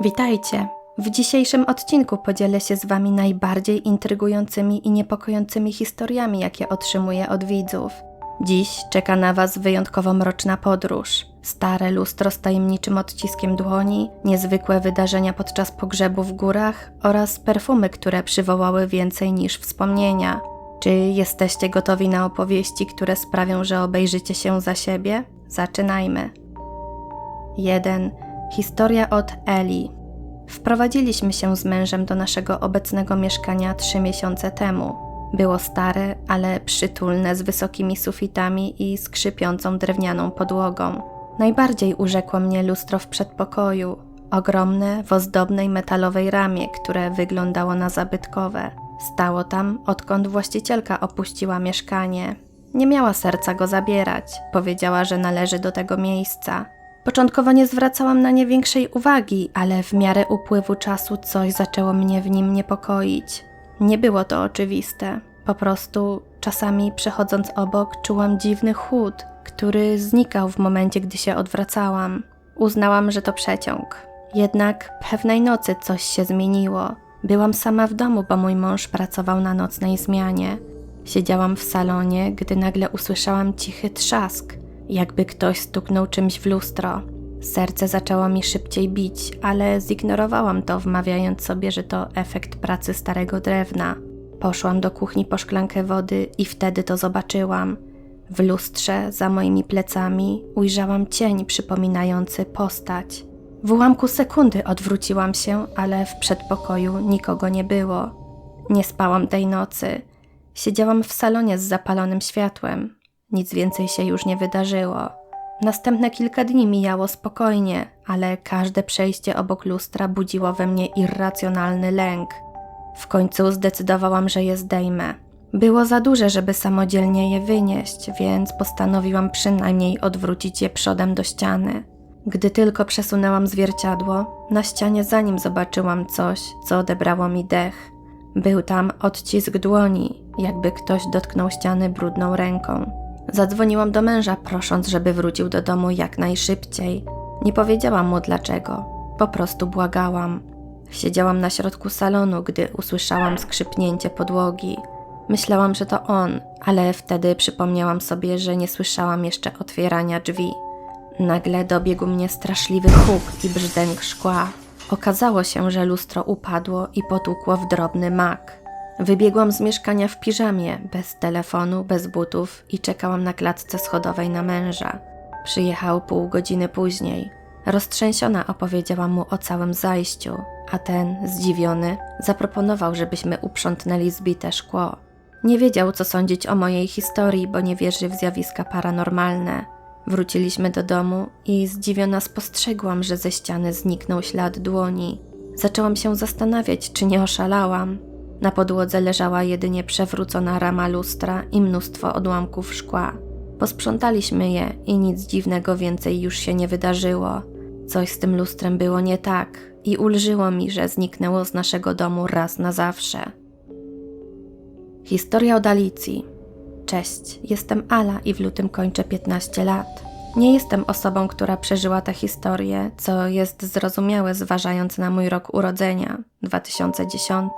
Witajcie! W dzisiejszym odcinku podzielę się z Wami najbardziej intrygującymi i niepokojącymi historiami, jakie otrzymuję od widzów. Dziś czeka na Was wyjątkowo mroczna podróż. Stare lustro z tajemniczym odciskiem dłoni, niezwykłe wydarzenia podczas pogrzebu w górach oraz perfumy, które przywołały więcej niż wspomnienia. Czy jesteście gotowi na opowieści, które sprawią, że obejrzycie się za siebie? Zaczynajmy. 1. Historia od Eli. Wprowadziliśmy się z mężem do naszego obecnego mieszkania trzy miesiące temu. Było stare, ale przytulne, z wysokimi sufitami i skrzypiącą drewnianą podłogą. Najbardziej urzekło mnie lustro w przedpokoju, ogromne w ozdobnej metalowej ramie, które wyglądało na zabytkowe. Stało tam, odkąd właścicielka opuściła mieszkanie. Nie miała serca go zabierać, powiedziała, że należy do tego miejsca. Początkowo nie zwracałam na nie większej uwagi, ale w miarę upływu czasu coś zaczęło mnie w nim niepokoić. Nie było to oczywiste. Po prostu czasami przechodząc obok czułam dziwny chłód, który znikał w momencie, gdy się odwracałam. Uznałam, że to przeciąg. Jednak pewnej nocy coś się zmieniło. Byłam sama w domu, bo mój mąż pracował na nocnej zmianie. Siedziałam w salonie, gdy nagle usłyszałam cichy trzask, jakby ktoś stuknął czymś w lustro. Serce zaczęło mi szybciej bić, ale zignorowałam to, wmawiając sobie, że to efekt pracy starego drewna. Poszłam do kuchni po szklankę wody i wtedy to zobaczyłam. W lustrze za moimi plecami ujrzałam cień przypominający postać. W ułamku sekundy odwróciłam się, ale w przedpokoju nikogo nie było. Nie spałam tej nocy. Siedziałam w salonie z zapalonym światłem. Nic więcej się już nie wydarzyło. Następne kilka dni mijało spokojnie, ale każde przejście obok lustra budziło we mnie irracjonalny lęk. W końcu zdecydowałam, że je zdejmę. Było za duże, żeby samodzielnie je wynieść, więc postanowiłam przynajmniej odwrócić je przodem do ściany. Gdy tylko przesunęłam zwierciadło, na ścianie za nim zobaczyłam coś, co odebrało mi dech. Był tam odcisk dłoni, jakby ktoś dotknął ściany brudną ręką. Zadzwoniłam do męża, prosząc, żeby wrócił do domu jak najszybciej. Nie powiedziałam mu dlaczego, po prostu błagałam. Siedziałam na środku salonu, gdy usłyszałam skrzypnięcie podłogi. Myślałam, że to on, ale wtedy przypomniałam sobie, że nie słyszałam jeszcze otwierania drzwi. Nagle dobiegł mnie straszliwy huk i brzdęk szkła. Okazało się, że lustro upadło i potłukło w drobny mak. Wybiegłam z mieszkania w piżamie, bez telefonu, bez butów i czekałam na klatce schodowej na męża. Przyjechał pół godziny później. Roztrzęsiona opowiedziałam mu o całym zajściu, a ten, zdziwiony, zaproponował, żebyśmy uprzątnęli zbite szkło. Nie wiedział, co sądzić o mojej historii, bo nie wierzy w zjawiska paranormalne. Wróciliśmy do domu i zdziwiona spostrzegłam, że ze ściany zniknął ślad dłoni. Zaczęłam się zastanawiać, czy nie oszalałam. Na podłodze leżała jedynie przewrócona rama lustra i mnóstwo odłamków szkła. Posprzątaliśmy je i nic dziwnego więcej już się nie wydarzyło. Coś z tym lustrem było nie tak i ulżyło mi, że zniknęło z naszego domu raz na zawsze. Historia od Alicji. Cześć, jestem Ala i w lutym kończę 15 lat. Nie jestem osobą, która przeżyła tę historię, co jest zrozumiałe zważając na mój rok urodzenia 2010.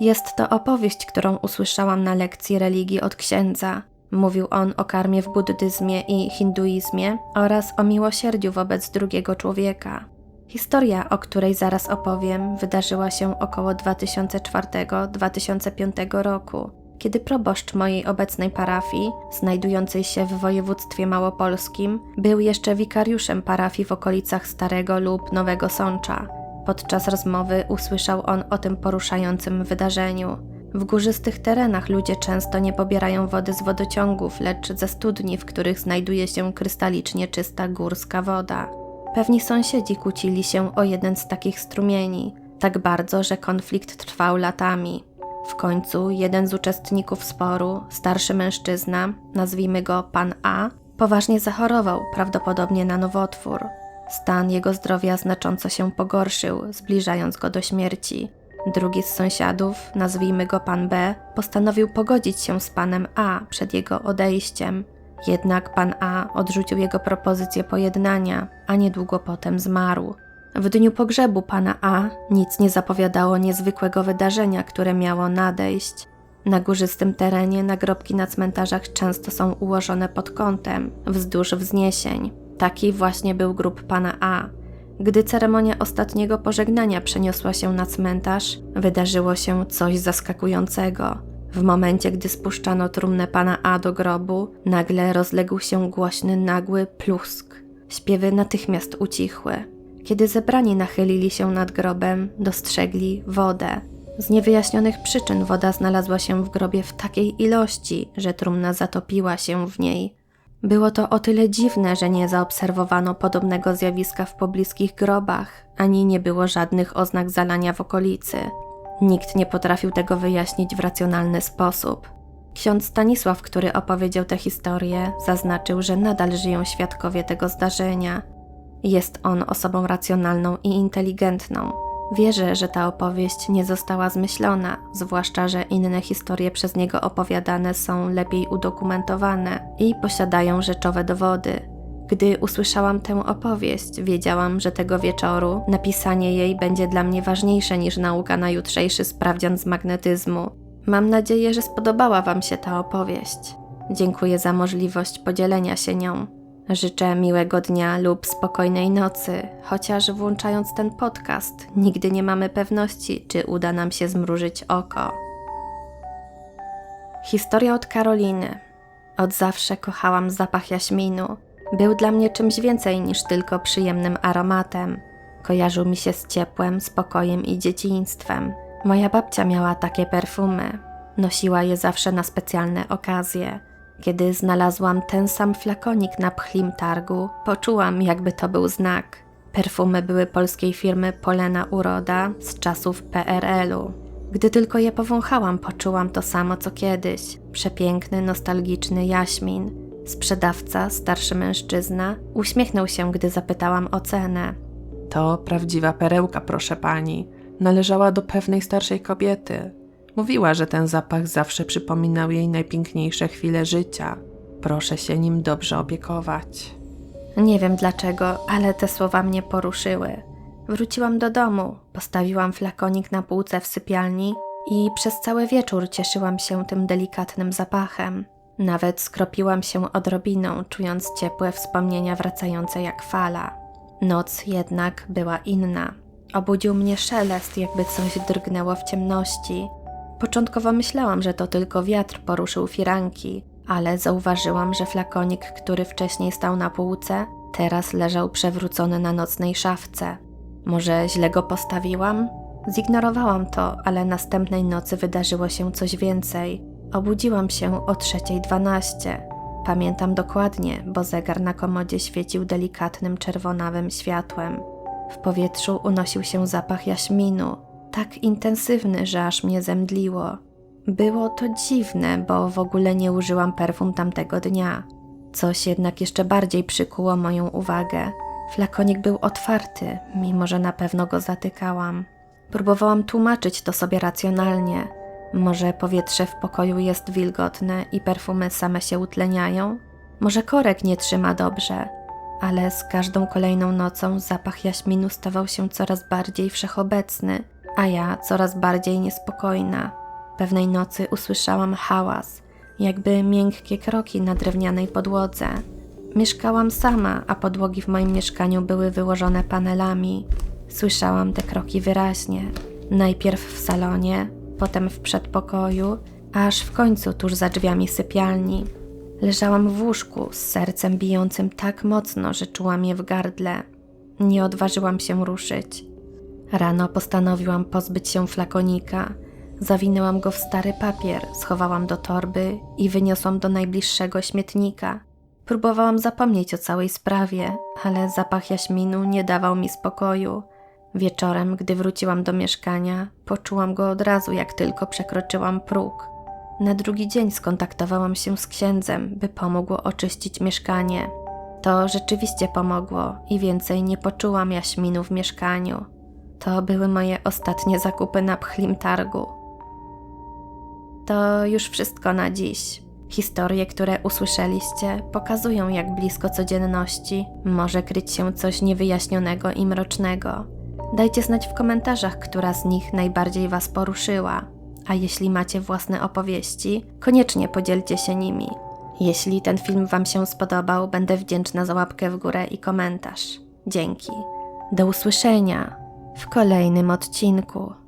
Jest to opowieść, którą usłyszałam na lekcji religii od księdza. Mówił on o karmie w buddyzmie i hinduizmie oraz o miłosierdziu wobec drugiego człowieka. Historia, o której zaraz opowiem, wydarzyła się około 2004-2005 roku, kiedy proboszcz mojej obecnej parafii, znajdującej się w województwie małopolskim, był jeszcze wikariuszem parafii w okolicach Starego lub Nowego Sącza. Podczas rozmowy usłyszał on o tym poruszającym wydarzeniu. W górzystych terenach ludzie często nie pobierają wody z wodociągów, lecz ze studni, w których znajduje się krystalicznie czysta górska woda. Pewni sąsiedzi kłócili się o jeden z takich strumieni, tak bardzo, że konflikt trwał latami. W końcu jeden z uczestników sporu, starszy mężczyzna, nazwijmy go pan A, poważnie zachorował, prawdopodobnie na nowotwór. Stan jego zdrowia znacząco się pogorszył, zbliżając go do śmierci. Drugi z sąsiadów, nazwijmy go pan B, postanowił pogodzić się z panem A przed jego odejściem. Jednak pan A odrzucił jego propozycję pojednania, a niedługo potem zmarł. W dniu pogrzebu pana A nic nie zapowiadało niezwykłego wydarzenia, które miało nadejść. Na górzystym terenie nagrobki na cmentarzach często są ułożone pod kątem, wzdłuż wzniesień. Taki właśnie był grób pana A. Gdy ceremonia ostatniego pożegnania przeniosła się na cmentarz, wydarzyło się coś zaskakującego. W momencie, gdy spuszczano trumnę pana A do grobu, nagle rozległ się głośny, nagły plusk. Śpiewy natychmiast ucichły. Kiedy zebrani nachylili się nad grobem, dostrzegli wodę. Z niewyjaśnionych przyczyn woda znalazła się w grobie w takiej ilości, że trumna zatopiła się w niej. Było to o tyle dziwne, że nie zaobserwowano podobnego zjawiska w pobliskich grobach, ani nie było żadnych oznak zalania w okolicy. Nikt nie potrafił tego wyjaśnić w racjonalny sposób. Ksiądz Stanisław, który opowiedział tę historię, zaznaczył, że nadal żyją świadkowie tego zdarzenia. Jest on osobą racjonalną i inteligentną. Wierzę, że ta opowieść nie została zmyślona, zwłaszcza, że inne historie przez niego opowiadane są lepiej udokumentowane i posiadają rzeczowe dowody. Gdy usłyszałam tę opowieść, wiedziałam, że tego wieczoru napisanie jej będzie dla mnie ważniejsze niż nauka na jutrzejszy sprawdzian z magnetyzmu. Mam nadzieję, że spodobała Wam się ta opowieść. Dziękuję za możliwość podzielenia się nią. Życzę miłego dnia lub spokojnej nocy, chociaż włączając ten podcast, nigdy nie mamy pewności, czy uda nam się zmrużyć oko. Historia od Karoliny. Od zawsze kochałam zapach jaśminu. Był dla mnie czymś więcej niż tylko przyjemnym aromatem. Kojarzył mi się z ciepłem, spokojem i dzieciństwem. Moja babcia miała takie perfumy. Nosiła je zawsze na specjalne okazje. Kiedy znalazłam ten sam flakonik na pchlim targu, poczułam, jakby to był znak. Perfumy były polskiej firmy Polena Uroda z czasów PRL-u. Gdy tylko je powąchałam, poczułam to samo co kiedyś. Przepiękny, nostalgiczny jaśmin. Sprzedawca, starszy mężczyzna, uśmiechnął się, gdy zapytałam o cenę. To prawdziwa perełka, proszę pani. Należała do pewnej starszej kobiety. Mówiła, że ten zapach zawsze przypominał jej najpiękniejsze chwile życia. Proszę się nim dobrze opiekować. Nie wiem dlaczego, ale te słowa mnie poruszyły. Wróciłam do domu, postawiłam flakonik na półce w sypialni i przez cały wieczór cieszyłam się tym delikatnym zapachem. Nawet skropiłam się odrobiną, czując ciepłe wspomnienia wracające jak fala. Noc jednak była inna. Obudził mnie szelest, jakby coś drgnęło w ciemności. Początkowo myślałam, że to tylko wiatr poruszył firanki, ale zauważyłam, że flakonik, który wcześniej stał na półce, teraz leżał przewrócony na nocnej szafce. Może źle go postawiłam? Zignorowałam to, ale następnej nocy wydarzyło się coś więcej. Obudziłam się o 3.12. Pamiętam dokładnie, bo zegar na komodzie świecił delikatnym czerwonawym światłem. W powietrzu unosił się zapach jaśminu, tak intensywny, że aż mnie zemdliło. Było to dziwne, bo w ogóle nie użyłam perfum tamtego dnia. Coś jednak jeszcze bardziej przykuło moją uwagę. Flakonik był otwarty, mimo że na pewno go zatykałam. Próbowałam tłumaczyć to sobie racjonalnie. Może powietrze w pokoju jest wilgotne i perfumy same się utleniają? Może korek nie trzyma dobrze? Ale z każdą kolejną nocą zapach jaśminu stawał się coraz bardziej wszechobecny, a ja coraz bardziej niespokojna. Pewnej nocy usłyszałam hałas, jakby miękkie kroki na drewnianej podłodze. Mieszkałam sama, a podłogi w moim mieszkaniu były wyłożone panelami. Słyszałam te kroki wyraźnie. Najpierw w salonie, potem w przedpokoju, aż w końcu tuż za drzwiami sypialni. Leżałam w łóżku z sercem bijącym tak mocno, że czułam je w gardle. Nie odważyłam się ruszyć. Rano postanowiłam pozbyć się flakonika. Zawinęłam go w stary papier, schowałam do torby i wyniosłam do najbliższego śmietnika. Próbowałam zapomnieć o całej sprawie, ale zapach jaśminu nie dawał mi spokoju. Wieczorem, gdy wróciłam do mieszkania, poczułam go od razu, jak tylko przekroczyłam próg. Na drugi dzień skontaktowałam się z księdzem, by pomógł oczyścić mieszkanie. To rzeczywiście pomogło i więcej nie poczułam jaśminu w mieszkaniu. To były moje ostatnie zakupy na pchlim targu. To już wszystko na dziś. Historie, które usłyszeliście, pokazują, jak blisko codzienności może kryć się coś niewyjaśnionego i mrocznego. Dajcie znać w komentarzach, która z nich najbardziej Was poruszyła. A jeśli macie własne opowieści, koniecznie podzielcie się nimi. Jeśli ten film Wam się spodobał, będę wdzięczna za łapkę w górę i komentarz. Dzięki. Do usłyszenia w kolejnym odcinku.